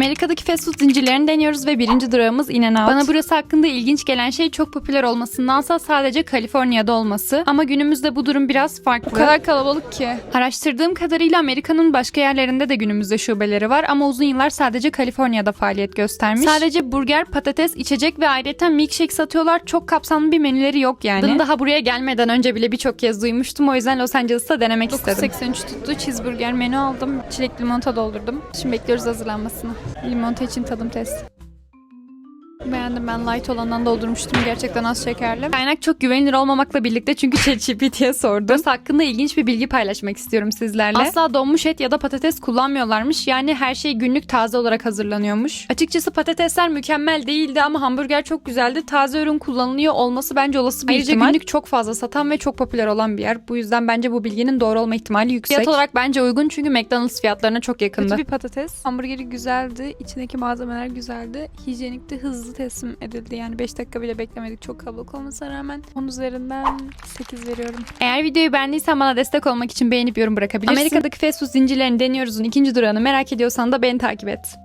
Amerika'daki fast food zincirlerini deniyoruz ve birinci durağımız In-N-Out. Bana burası hakkında ilginç gelen şey çok popüler olmasındansa sadece Kaliforniya'da olması. Ama günümüzde bu durum biraz farklı. O kadar kalabalık ki. Araştırdığım kadarıyla Amerika'nın başka yerlerinde de günümüzde şubeleri var ama uzun yıllar sadece Kaliforniya'da faaliyet göstermiş. Sadece burger, patates, içecek ve ayrıca milkshake satıyorlar. Çok kapsamlı bir menüleri yok yani. Adını daha buraya gelmeden önce bile birçok kez duymuştum. O yüzden Los Angeles'ta denemek istedim. 9.83 tuttu. Cheeseburger menü aldım. Çilekli limonata doldurdum. Şimdi bekliyoruz hazırlanmasını. Limonata için tadım testi. Beğendim ben light olandan doldurmuştum. Gerçekten az şekerli. Kaynak çok güvenilir olmamakla birlikte çünkü ChatGPT'ye sordum. Burası hakkında ilginç bir bilgi paylaşmak istiyorum sizlerle. Asla donmuş et ya da patates kullanmıyorlarmış. Yani her şey günlük taze olarak hazırlanıyormuş. Açıkçası patatesler mükemmel değildi ama hamburger çok güzeldi. Taze ürün kullanılıyor olması bence olası bir Ayrıca ihtimal. günlük günlük çok fazla satan ve çok popüler olan bir yer. Bu yüzden bence bu bilginin doğru olma ihtimali yüksek. Fiyat olarak bence uygun çünkü McDonald's fiyatlarına çok yakındı. Kötü bir patates. Hamburgeri güzeldi. İçindeki malzemeler güzeldi. Hijyenikti. Hızlı teslim edildi. Yani 5 dakika bile beklemedik çok kalabalık olmasına rağmen. 10 üzerinden 8 veriyorum. Eğer videoyu beğendiysen bana destek olmak için beğenip yorum bırakabilirsin. Amerika'daki fast food zincirlerini deniyoruz'un ikinci durağını merak ediyorsan da beni takip et.